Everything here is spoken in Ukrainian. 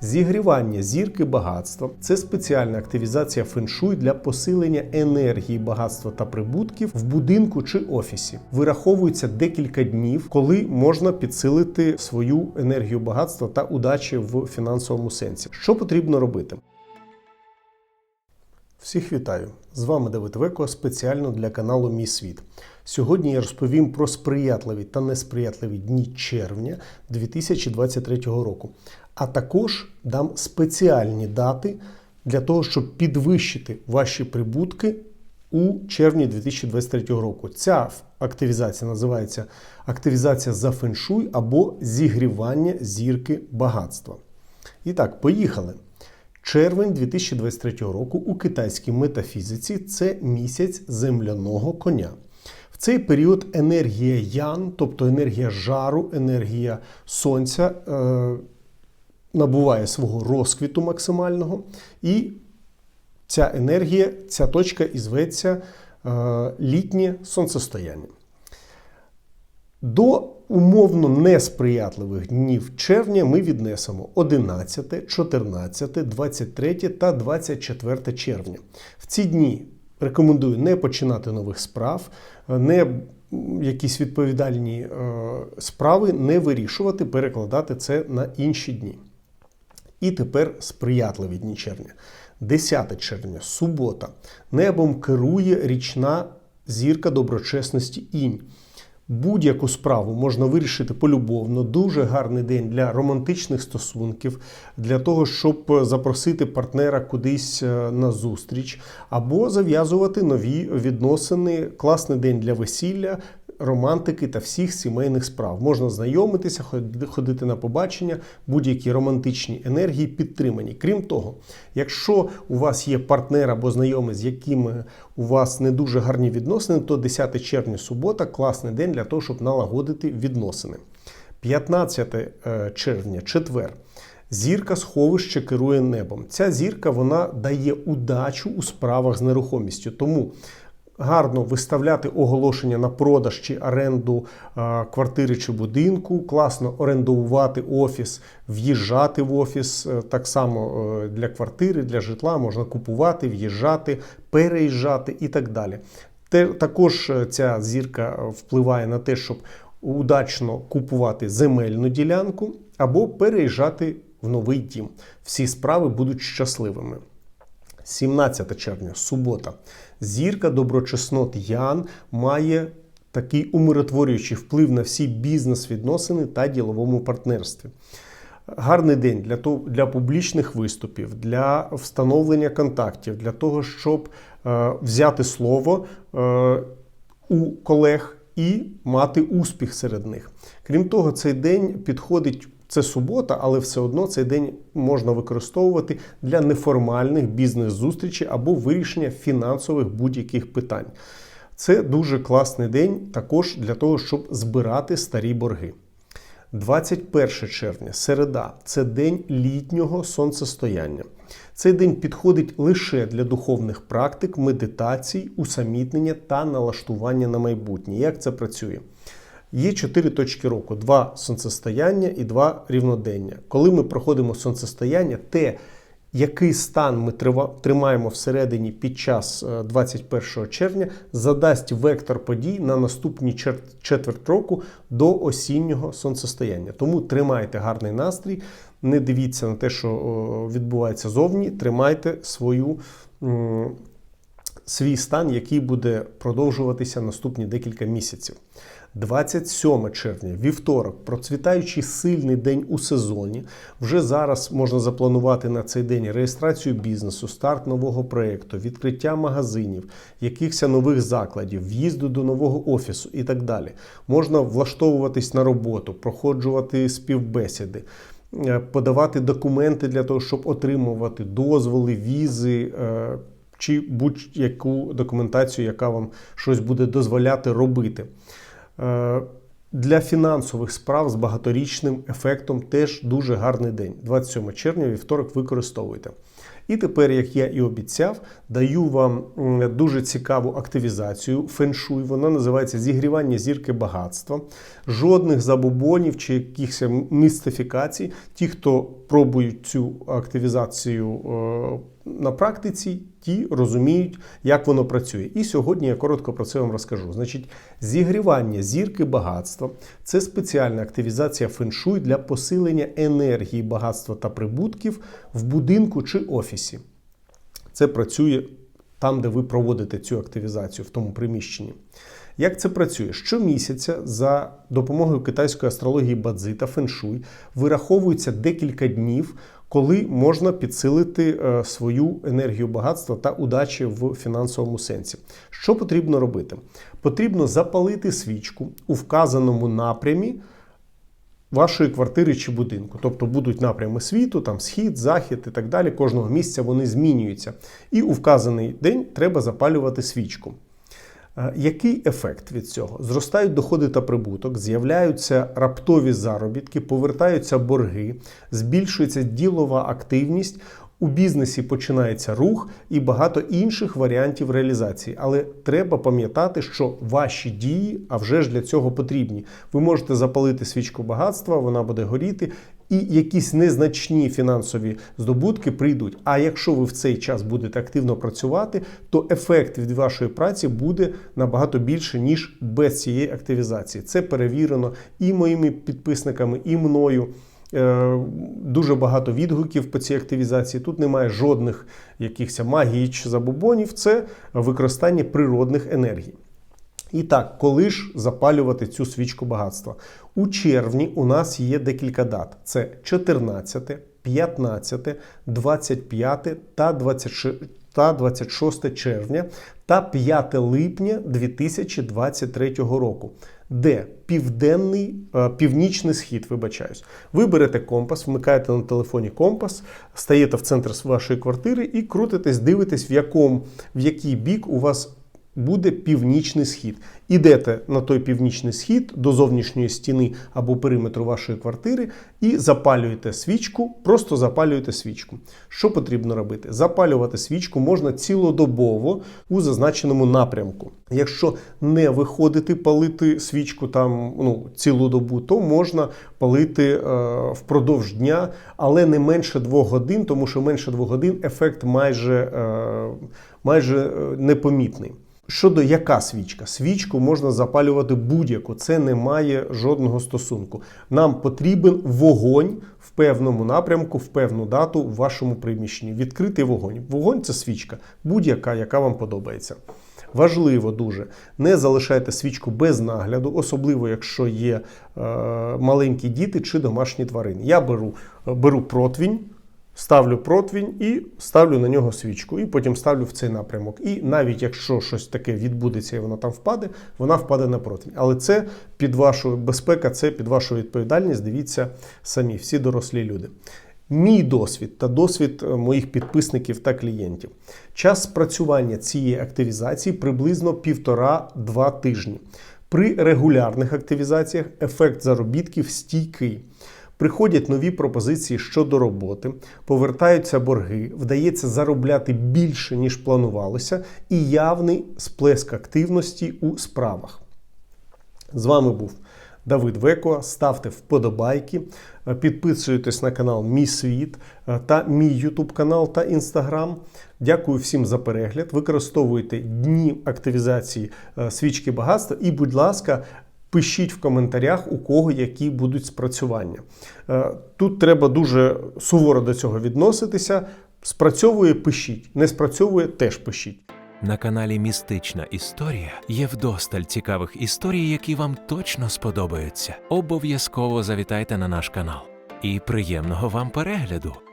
Зігрівання зірки багатства це спеціальна активізація феншуй для посилення енергії багатства та прибутків в будинку чи офісі. Вираховується декілька днів, коли можна підсилити свою енергію багатства та удачі в фінансовому сенсі. Що потрібно робити? Всіх вітаю! З вами Давид Веко спеціально для каналу Мій Світ. Сьогодні я розповім про сприятливі та несприятливі дні червня 2023 року, а також дам спеціальні дати для того, щоб підвищити ваші прибутки у червні 2023 року. Ця активізація називається активізація за феншуй або зігрівання зірки багатства. І так, поїхали. Червень 2023 року у китайській метафізиці це місяць земляного коня. В цей період енергія ян, тобто енергія жару, енергія сонця, е, набуває свого розквіту максимального, і ця енергія, ця точка і зветься е, літнє сонцестояння. До умовно несприятливих днів червня ми віднесемо 11, 14, 23 та 24 червня. В ці дні рекомендую не починати нових справ, не якісь відповідальні е, справи не вирішувати, перекладати це на інші дні. І тепер сприятливі дні червня. 10 червня, субота. Небом керує річна зірка доброчесності інь. Будь-яку справу можна вирішити полюбовно. Дуже гарний день для романтичних стосунків, для того, щоб запросити партнера кудись е, на зустріч, або зав'язувати нові відносини. Класний день для весілля, романтики та всіх сімейних справ. Можна знайомитися, ходити на побачення, будь-які романтичні енергії підтримані. Крім того, якщо у вас є партнер або знайомий, з якими у вас не дуже гарні відносини, то 10 червня субота класний день для того, щоб налагодити відносини. 15 е, червня, четвер. Зірка сховище керує небом. Ця зірка вона дає удачу у справах з нерухомістю. Тому гарно виставляти оголошення на продаж чи оренду квартири чи будинку, класно орендувати офіс, в'їжджати в офіс. Е, так само е, для квартири, для житла можна купувати, в'їжджати, переїжджати і так далі. Також е, ця зірка впливає на те, щоб удачно купувати земельну ділянку або переїжджати в новий дім. Всі справи будуть щасливими. 17 червня, субота. Зірка доброчеснот Ян має такий умиротворюючий вплив на всі бізнес-відносини та діловому партнерстві. Гарний день для того, для публічних виступів, для встановлення контактів, для того, щоб е, взяти слово е, у колег і мати успіх серед них. Крім того, цей день підходить це субота, але все одно цей день можна використовувати для неформальних бізнес-зустрічей або вирішення фінансових будь-яких питань. Це дуже класний день також для того, щоб збирати старі борги. 21 червня, середа, це день літнього сонцестояння. Цей день підходить лише для духовних практик, медитацій, усамітнення та налаштування на майбутнє. Як це працює? Є чотири точки року: два сонцестояння і два рівнодення. Коли ми проходимо сонцестояння, те, який стан ми тримаємо всередині під час 21 е, червня, задасть вектор подій на наступні четверть року до осіннього сонцестояння. Тому тримайте гарний настрій, не дивіться на те, що відбувається зовні, тримайте свою. Свій стан, який буде продовжуватися наступні декілька місяців. 27 червня, вівторок, процвітаючий сильний день у сезоні. Вже зараз можна запланувати на цей день реєстрацію бізнесу, старт нового проєкту, відкриття магазинів, якихось нових закладів, в'їзду до нового офісу і так далі. Можна влаштовуватись на роботу, проходжувати співбесіди. Е, подавати документи для того, щоб отримувати дозволи, візи е, чи будь-яку документацію, яка вам щось буде дозволяти робити. Е, для фінансових справ з багаторічним ефектом теж дуже гарний день. 27 червня, вівторок використовуйте. І тепер, як я і обіцяв, даю вам дуже цікаву активізацію феншуй. Вона називається зігрівання зірки багатства. Жодних забобонів чи якихось містифікацій. Ті, хто пробують цю активізацію е, на практиці, ті розуміють, як воно працює. І сьогодні я коротко про це вам розкажу. Значить, зігрівання зірки багатства це спеціальна активізація феншуй для посилення енергії багатства та прибутків в будинку чи офісі. Це працює там, де ви проводите цю активізацію в тому приміщенні. Як це працює? Щомісяця за допомогою китайської астрології Бадзи та феншуй вираховується декілька днів, коли можна підсилити е, свою енергію багатства та удачі в фінансовому сенсі. Що потрібно робити? Потрібно запалити свічку у вказаному напрямі вашої квартири чи будинку. Тобто будуть напрями світу, там схід, захід і так далі. Кожного місця вони змінюються. І у вказаний день треба запалювати свічку. Е, Який ефект від цього? Зростають доходи та прибуток, з'являються раптові заробітки, повертаються борги, збільшується ділова активність. У бізнесі починається рух і багато інших варіантів реалізації. Але треба пам'ятати, що ваші дії, а вже ж для цього потрібні. Ви можете запалити свічку багатства, вона буде горіти, і якісь незначні фінансові здобутки прийдуть. А якщо ви в цей час будете активно працювати, то ефект від вашої праці буде набагато більше, ніж без цієї активізації. Це перевірено і моїми підписниками, і мною. Е, Дуже багато відгуків по цій активізації. Тут немає жодних якихось магії чи забобонів. Це використання природних енергій. І так, коли ж запалювати цю свічку багатства? У червні у нас є декілька дат: це 14, 15, 25 та 26 та 26 червня та 5 липня 2023 року. Де південний е, північний схід, вибачаюсь. Ви берете компас, вмикаєте на телефоні компас, стаєте в центр вашої квартири і крутитесь, дивитесь, в якому в який бік у вас буде північний схід. Ідете на той північний схід до зовнішньої стіни або периметру вашої квартири і запалюєте свічку, просто запалюєте свічку. Що потрібно робити? Запалювати свічку можна цілодобово у зазначеному напрямку. Якщо не виходити палити свічку там ну, цілу добу, то можна палити е, впродовж дня, але не менше двох годин, тому що менше двох годин ефект майже, е, майже е, непомітний. Щодо яка свічка? Свічку можна запалювати будь-яку, це не має жодного стосунку. Нам потрібен вогонь в певному напрямку, в певну дату в вашому приміщенні. Відкритий вогонь. Вогонь це свічка, будь-яка, яка вам подобається. Важливо дуже, не залишайте свічку без нагляду, особливо якщо є е, маленькі діти чи домашні тварини. Я беру, беру противінь. Ставлю противінь і ставлю на нього свічку, і потім ставлю в цей напрямок. І навіть якщо щось таке відбудеться і воно там впаде, вона впаде на противень. Але це під вашу безпека, це під вашу відповідальність. Дивіться самі, всі дорослі люди. Мій досвід та досвід е, моїх підписників та клієнтів. Час спрацювання цієї активізації приблизно півтора-два тижні. При регулярних активізаціях ефект заробітків стійкий. Приходять нові пропозиції щодо роботи, повертаються борги, вдається заробляти більше, ніж планувалося, і явний сплеск активності у справах. З вами був Давид Веко. Ставте вподобайки, е, підписуйтесь на канал Мій Світ е, та мій Ютуб канал та Інстаграм. Дякую всім за перегляд. Використовуйте дні активізації е, свічки багатства і, будь ласка, Пишіть в коментарях, у кого які будуть спрацювання. Е, Тут треба дуже суворо до цього відноситися. Спрацьовує, пишіть, не спрацьовує, теж пишіть. На каналі Містична історія є вдосталь цікавих історій, які вам точно сподобаються. Обов'язково завітайте на наш канал. І приємного вам перегляду!